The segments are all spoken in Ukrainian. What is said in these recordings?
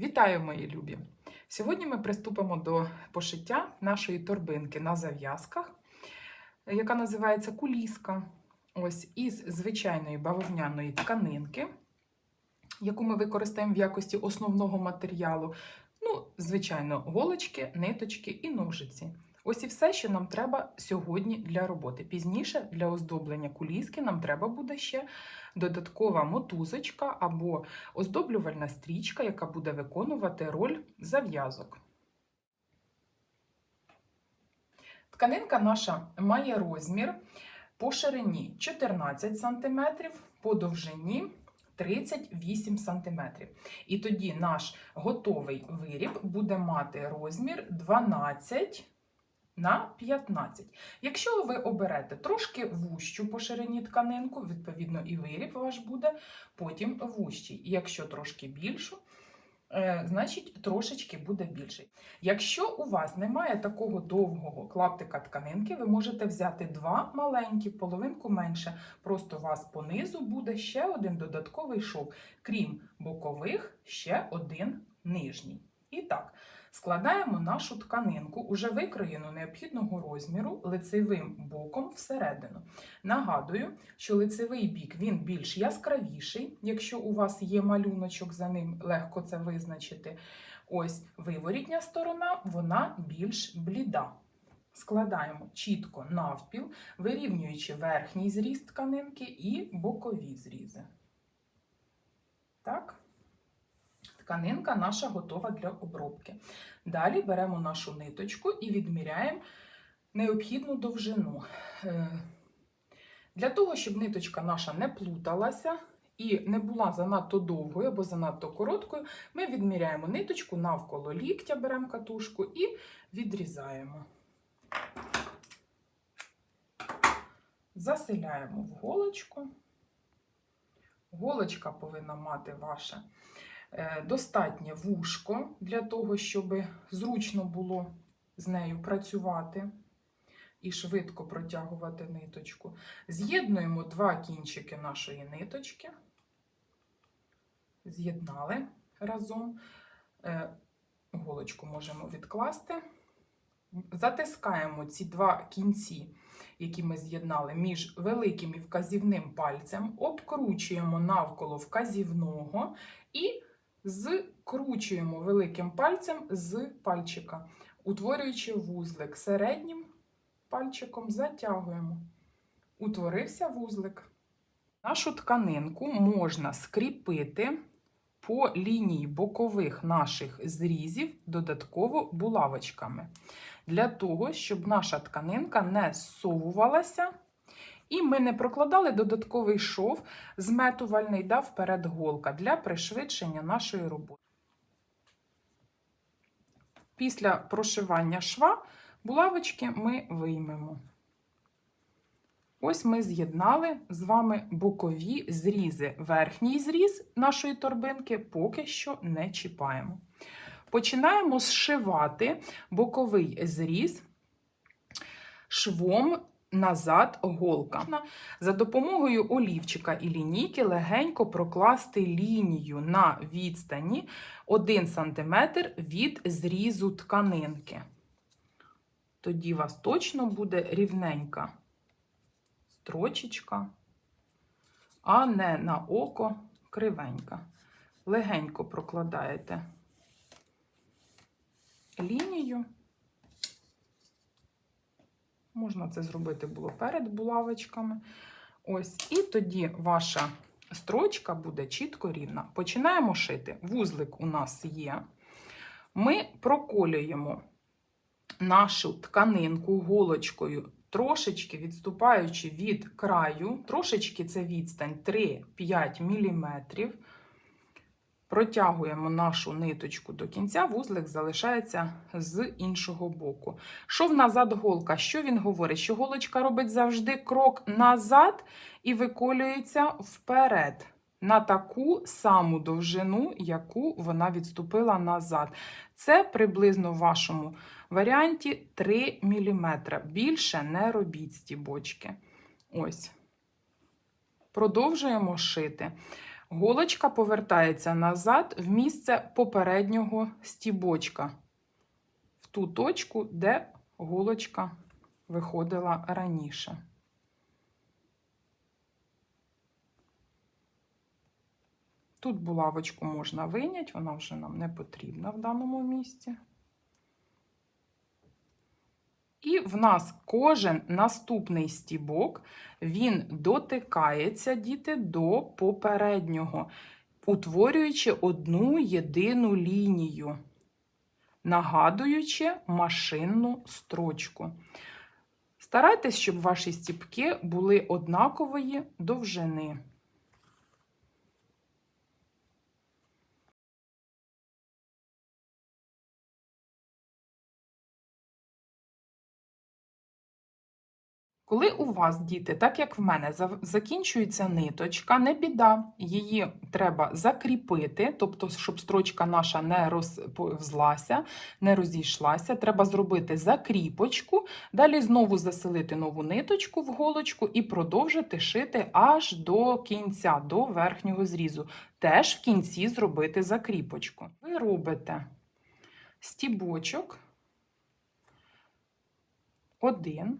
Вітаю, мої любі! Сьогодні ми приступимо до пошиття нашої торбинки на зав'язках, яка називається куліска. Ось із звичайної бавовняної тканинки, яку ми використаємо в якості основного матеріалу. Ну, звичайно, голочки, ниточки і ножиці. Ось і все, що нам треба сьогодні для роботи. Пізніше для оздоблення куліски нам треба буде ще додаткова мотузочка або оздоблювальна стрічка, яка буде виконувати роль зав'язок. Тканинка наша має розмір по ширині 14 см, по довжині 38 см. І тоді наш готовий виріб буде мати розмір 12 на 15. Якщо ви оберете трошки вущу по ширині тканинку, відповідно, і виріб ваш буде потім вущий. І якщо трошки більшу, е, значить трошечки буде більший. Якщо у вас немає такого довгого клаптика тканинки, ви можете взяти два маленькі, половинку менше. Просто у вас понизу буде ще один додатковий шов, крім бокових, ще один нижній. І так, складаємо нашу тканинку, уже викроєну необхідного розміру, лицевим боком всередину. Нагадую, що лицевий бік він більш яскравіший, якщо у вас є малюночок за ним, легко це визначити. Ось виворітня сторона, вона більш бліда. Складаємо чітко навпіл, вирівнюючи верхній зріз тканинки і бокові зрізи. Так тканинка наша готова для обробки. Далі беремо нашу ниточку і відміряємо необхідну довжину. Е, Для того, щоб ниточка наша не плуталася і не була занадто довгою або занадто короткою, ми відміряємо ниточку навколо ліктя, беремо катушку і відрізаємо. Заселяємо в голочку. Голочка повинна мати ваше достатнє вушко для того, щоб зручно було з нею працювати і швидко протягувати ниточку. З'єднуємо два кінчики нашої ниточки, з'єднали разом. Е, Голочку можемо відкласти. Затискаємо ці два кінці, які ми з'єднали між великим і вказівним пальцем, обкручуємо навколо вказівного і скручуємо великим пальцем з пальчика, утворюючи вузлик. Середнім пальчиком затягуємо. Утворився вузлик. Нашу тканинку можна скріпити по лінії бокових наших зрізів додатково булавочками. Для того, щоб наша тканинка не зсовувалася, і ми не прокладали додатковий шов зметувальний да, вперед голка для пришвидшення нашої роботи. Після прошивання шва булавочки ми виймемо. Ось ми з'єднали з вами бокові зрізи. Верхній зріз нашої торбинки поки що не чіпаємо. Починаємо зшивати боковий зріз швом назад голка. За допомогою олівчика і лінійки легенько прокласти лінію на відстані 1 см від зрізу тканинки. Тоді у вас точно буде рівненька строчечка, а не на око кривенька. Легенько прокладаєте лінію. Можна це зробити було перед булавочками. Ось, і тоді ваша строчка буде чітко рівна. Починаємо шити. Вузлик у нас є. Ми проколюємо нашу тканинку голочкою, трошечки відступаючи від краю, трошечки це відстань 3-5 мм. Протягуємо нашу ниточку до кінця, вузлик залишається з іншого боку. Шов назад голка. Що він говорить? Що голочка робить завжди крок назад і виколюється вперед. На таку саму довжину, яку вона відступила назад. Це приблизно в вашому варіанті 3 мм. Більше не робіть стібочки. Ось. Продовжуємо шити. Голочка повертається назад в місце попереднього стібочка, в ту точку, де голочка виходила раніше. Тут булавочку можна виняти, вона вже нам не потрібна в даному місці. І в нас кожен наступний стібок, він дотикається, діти, до попереднього, утворюючи одну єдину лінію, нагадуючи машинну строчку. Старайтесь, щоб ваші стібки були однакової довжини. Коли у вас, діти, так як в мене, закінчується ниточка, не біда, її треба закріпити, тобто, щоб строчка наша не розповзлася, не розійшлася. Треба зробити закріпочку, далі знову заселити нову ниточку в голочку і продовжити шити аж до кінця, до верхнього зрізу. Теж в кінці зробити закріпочку. Ви робите стібочок, один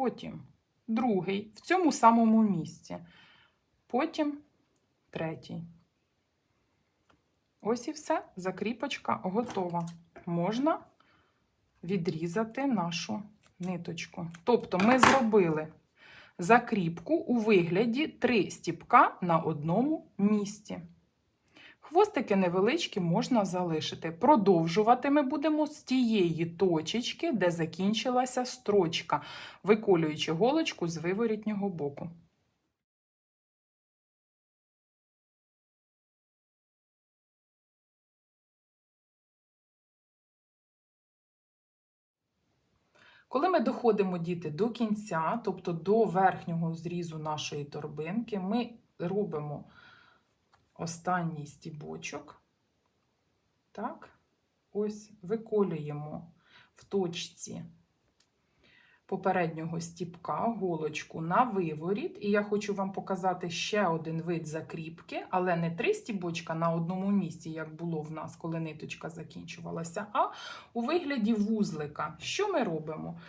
потім другий в цьому самому місці, потім третій. Ось і все, закріпочка готова. Можна відрізати нашу ниточку. Тобто ми зробили закріпку у вигляді три стіпка на одному місці. Хвостики невеличкі можна залишити. Продовжувати ми будемо з тієї точечки, де закінчилася строчка, виколюючи голочку з виворітнього боку. Коли ми доходимо діти до кінця, тобто до верхнього зрізу нашої торбинки, ми робимо останній стібочок. Так, ось виколюємо в точці попереднього стібка голочку на виворіт. І я хочу вам показати ще один вид закріпки, але не три стібочка на одному місці, як було в нас, коли ниточка закінчувалася, а у вигляді вузлика. Що ми робимо?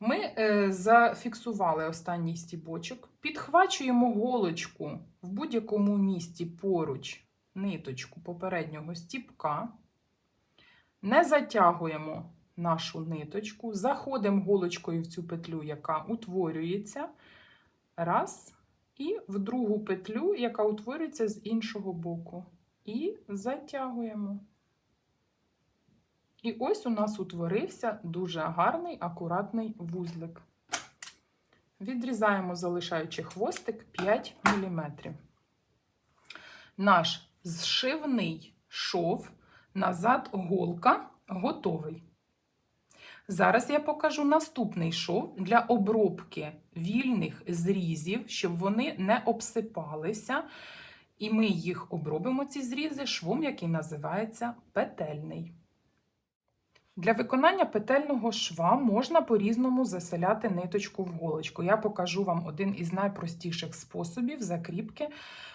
Ми е, зафіксували останній стібочок, підхвачуємо голочку в будь-якому місці поруч ниточку попереднього стібка, не затягуємо нашу ниточку, заходимо голочкою в цю петлю, яка утворюється. Раз, і в другу петлю, яка утворюється з іншого боку. І затягуємо. І ось у нас утворився дуже гарний, акуратний вузлик. Відрізаємо, залишаючи хвостик 5 мм. Наш зшивний шов назад голка готовий. Зараз я покажу наступний шов для обробки вільних зрізів, щоб вони не обсипалися. І ми їх обробимо, ці зрізи, швом, який називається петельний. Для виконання петельного шва можна по-різному заселяти ниточку в голочку. Я покажу вам один із найпростіших способів закріпки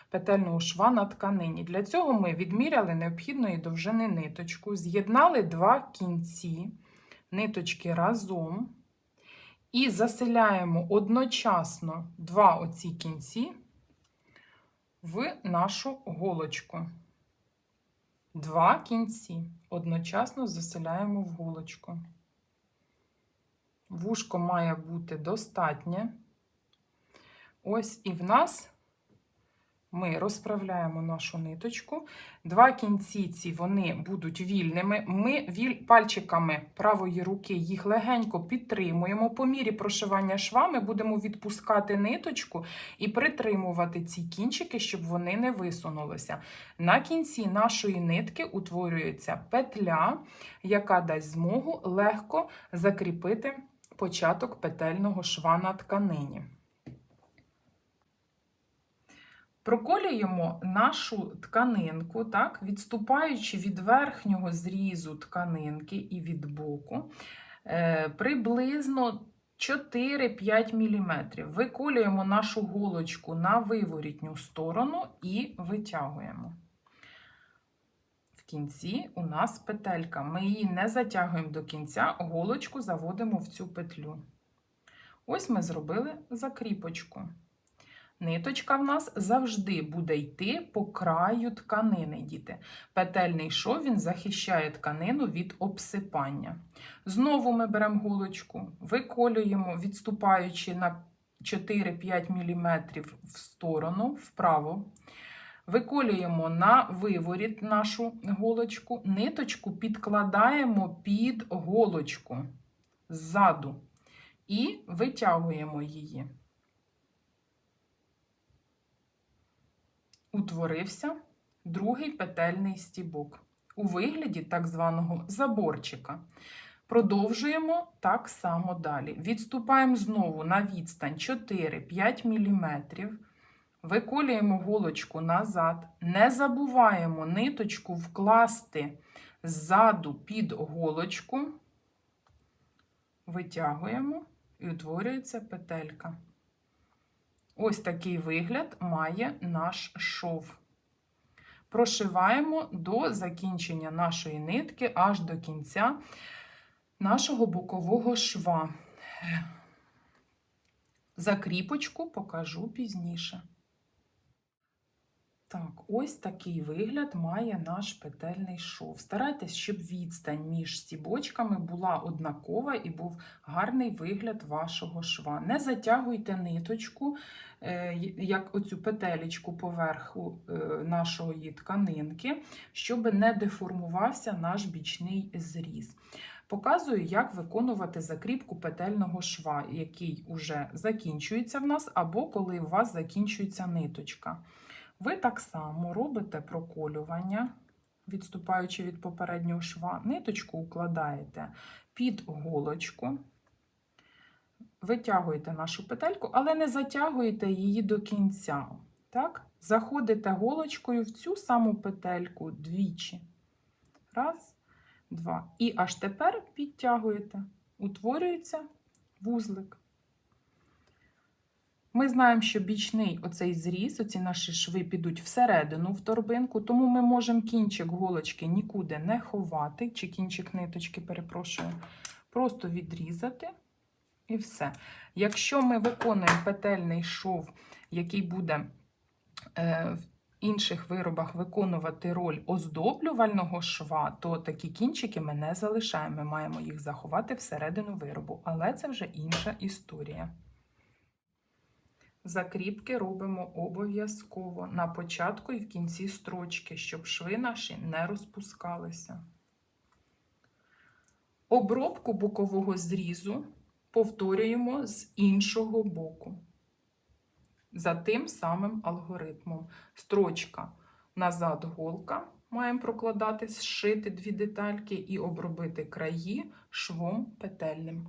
петельного шва на тканині. Для цього ми відміряли необхідної довжини ниточку, з'єднали два кінці ниточки разом і заселяємо одночасно два оці кінці в нашу голочку. Два кінці одночасно заселяємо в голочку. Вушко має бути достатнє. Ось і в нас ми розправляємо нашу ниточку. Два кінці ці вони будуть вільними. Ми віль... пальчиками правої руки їх легенько підтримуємо. По мірі прошивання шва ми будемо відпускати ниточку і притримувати ці кінчики, щоб вони не висунулися. На кінці нашої нитки утворюється петля, яка дасть змогу легко закріпити початок петельного шва на тканині. Проколюємо нашу тканинку, так, відступаючи від верхнього зрізу тканинки і від боку, е, приблизно 4-5 мм. Виколюємо нашу голочку на виворітню сторону і витягуємо. В кінці у нас петелька. Ми її не затягуємо до кінця, голочку заводимо в цю петлю. Ось ми зробили закріпочку. Ниточка в нас завжди буде йти по краю тканини, діти. Петельний шов він захищає тканину від обсипання. Знову ми беремо голочку, виколюємо, відступаючи на 4-5 мм в сторону, вправо. Виколюємо на виворіт нашу голочку, ниточку підкладаємо під голочку ззаду і витягуємо її. Утворився другий петельний стібок у вигляді так званого заборчика. Продовжуємо так само далі. Відступаємо знову на відстань 4-5 мм. Виколюємо голочку назад. Не забуваємо ниточку вкласти ззаду під голочку. Витягуємо і утворюється петелька. Ось такий вигляд має наш шов. Прошиваємо до закінчення нашої нитки аж до кінця нашого бокового шва. Закріпочку покажу пізніше. Так, ось такий вигляд має наш петельний шов. Старайтесь, щоб відстань між стібочками була однакова і був гарний вигляд вашого шва. Не затягуйте ниточку, е, як оцю петелечку поверху е, нашої тканинки, щоб не деформувався наш бічний зріз. Показую, як виконувати закріпку петельного шва, який уже закінчується в нас, або коли у вас закінчується ниточка. Ви так само робите проколювання, відступаючи від попереднього шва, ниточку укладаєте під голочку, витягуєте нашу петельку, але не затягуєте її до кінця. Так? Заходите голочкою в цю саму петельку двічі. Раз, два. І аж тепер підтягуєте. Утворюється вузлик. Ми знаємо, що бічний оцей зріз, оці наші шви підуть всередину в торбинку, тому ми можемо кінчик голочки нікуди не ховати, чи кінчик ниточки, перепрошую, просто відрізати і все. Якщо ми виконуємо петельний шов, який буде е, в інших виробах виконувати роль оздоблювального шва, то такі кінчики ми не залишаємо. Ми маємо їх заховати всередину виробу, але це вже інша історія. Закріпки робимо обов'язково на початку і в кінці строчки, щоб шви наші не розпускалися. Обробку бокового зрізу повторюємо з іншого боку. За тим самим алгоритмом. Строчка назад голка. Маємо прокладати, зшити дві детальки і обробити краї швом петельним.